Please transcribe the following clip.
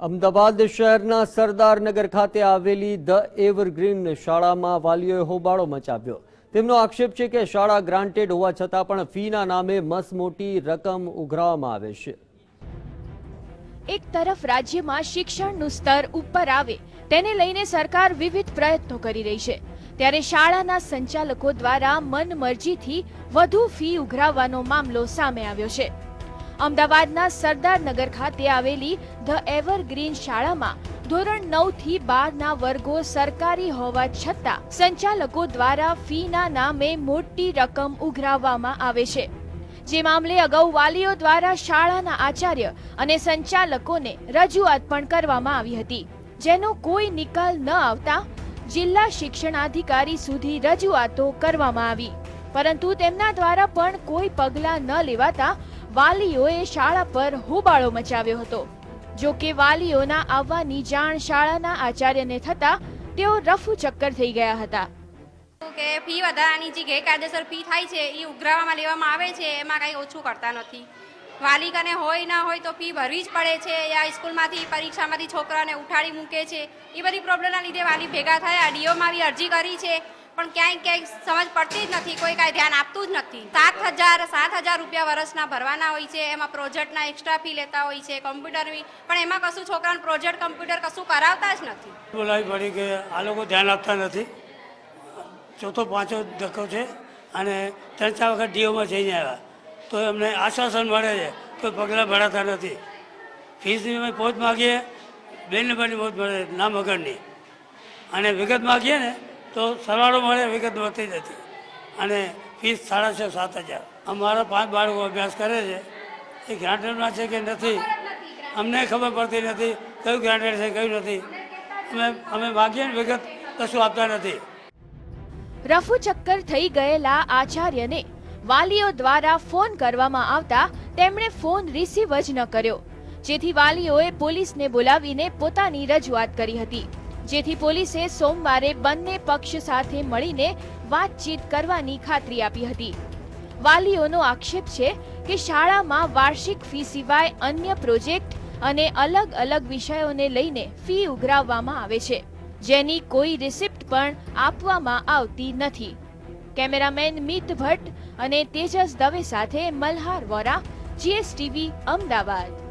અમદાવાદ શહેરના સરદારનગર ખાતે આવેલી ધ એવરગ્રીન શાળામાં વાલીઓએ હોબાળો મચાવ્યો. તેમનો આક્ષેપ છે કે શાળા ગ્રાન્ટેડ હોવા છતાં પણ ફીના નામે મસમોટી રકમ ઉઘરાવવામાં આવે છે. એક તરફ રાજ્યમાં શિક્ષણનું સ્તર ઉપર આવે, તેને લઈને સરકાર વિવિધ પ્રયત્નો કરી રહી છે. ત્યારે શાળાના સંચાલકો દ્વારા મનમરજીથી વધુ ફી ઉઘરાવવાનો મામલો સામે આવ્યો છે. અમદાવાદના સરદારનગર ખાતે આવેલી ધ એવરગ્રીન શાળામાં ધોરણ નવથી બારના વર્ગો સરકારી હોવા છતાં સંચાલકો દ્વારા ફીના નામે મોટી રકમ ઉઘરાવવામાં આવે છે. જે મામલે અગાઉ વાલીઓ દ્વારા શાળાના આચાર્ય અને સંચાલકોને રજૂઆત પણ કરવામાં આવી હતી. જેનો કોઈ નિકાલ ન આવતા જિલ્લા શિક્ષણાધિકારી સુધી રજૂઆતો કરવામાં આવી. પરંતુ તેમના દ્વારા પણ કોઈ પગલાં ન લેવાતા વાલીઓએ શાળા પર હોબાળો મચાવ્યો હતો. જો કે વાલીઓના આવવાની જાણ શાળાના આચાર્યને થતા તેઓ રફુ ચક્કર થઈ ગયા હતા. કે ફી વધારાની જે ગેરકાયદેસર ફી થાય છે એ ઉઘરાવવામાં લેવામાં આવે છે, એમાં કંઈ ઓછું કરતા નથી. વાલી કને હોય ના હોય તો ફી ભરવી જ પડે છે યા સ્કૂલમાંથી, પરીક્ષામાંથી છોકરાને ઉઠાડી મૂકે છે. એ બધી પ્રોબ્લેમના લીધે વાલી ભેગા થયા, ડીઓમાં બી અરજી કરી છે. પણ ક્યાંય ક્યાંય સમજ પડતી જ નથી, કોઈ કાંઈ ધ્યાન આપતું જ નથી. સાત હજાર સાત હજાર રૂપિયા વર્ષના ભરવાના હોય છે, એમાં પ્રોજેક્ટના એક્સ્ટ્રા ફી લેતા હોય છે કોમ્પ્યુટર પણ એમાં કશું છોકરાને પ્રોજેક્ટ કમ્પ્યુટર કશું કરાવતા જ નથી. બોલાવી પડી કે આ લોકો ધ્યાન આપતા નથી. ચોથો, પાંચો ધક્કો છે અને ત્રણ, ચાર વખત ડીઓમાં જઈને આવ્યા. તો એમને આશ્વાસન મળે છે કોઈ પગલાં ભરાતા નથી. ફીસની અમે પહોંચ માગીએ બે નંબરની પહોંચ મળે, ના મગરની અને વિગત માગીએ ને તો સરવાળો મળે વિગત વધતી નથી અને ફીસ સાડા છ સાત હજાર. અમારા પાંચ બાળકો અભ્યાસ કરે છે. એ ગ્રાન્ટેડમાં છે કે નથી? અમને ખબર પડતી નથી કયું ગ્રાન્ટેડ છે, કયું નથી. અમે અમે માગીએ વિગત કશું આપતા નથી. રફુ ચક્કર થઈ ગયેલા આચાર્યને વાલીઓ દ્વારા ફોન કરવામાં આવતા તેમણે ફોન રિસીવ જ ન કર્યો. જેથી વાલીઓએ પોલીસને બોલાવીને પોતાની રજૂઆત કરી હતી. જેથી પોલીસે સોમવારે બંને પક્ષ સાથે મળીને વાતચીત કરવાની ખાતરી આપી હતી. વાલીઓનો આક્ષેપ છે કે શાળામાં વાર્ષિક ફી સિવાય અન્ય પ્રોજેક્ટ અને અલગ અલગ વિષયોને લઈને ફી ઉઘરાવવામાં આવે છે, જેની કોઈ રિસિપ્ટ પણ આપવામાં આવતી નથી. કેમેરામેન મિત ભટ્ટ અને તેજસ દવે સાથે મલ્હાર વોરા, જીએસટીવી, અમદાવાદ.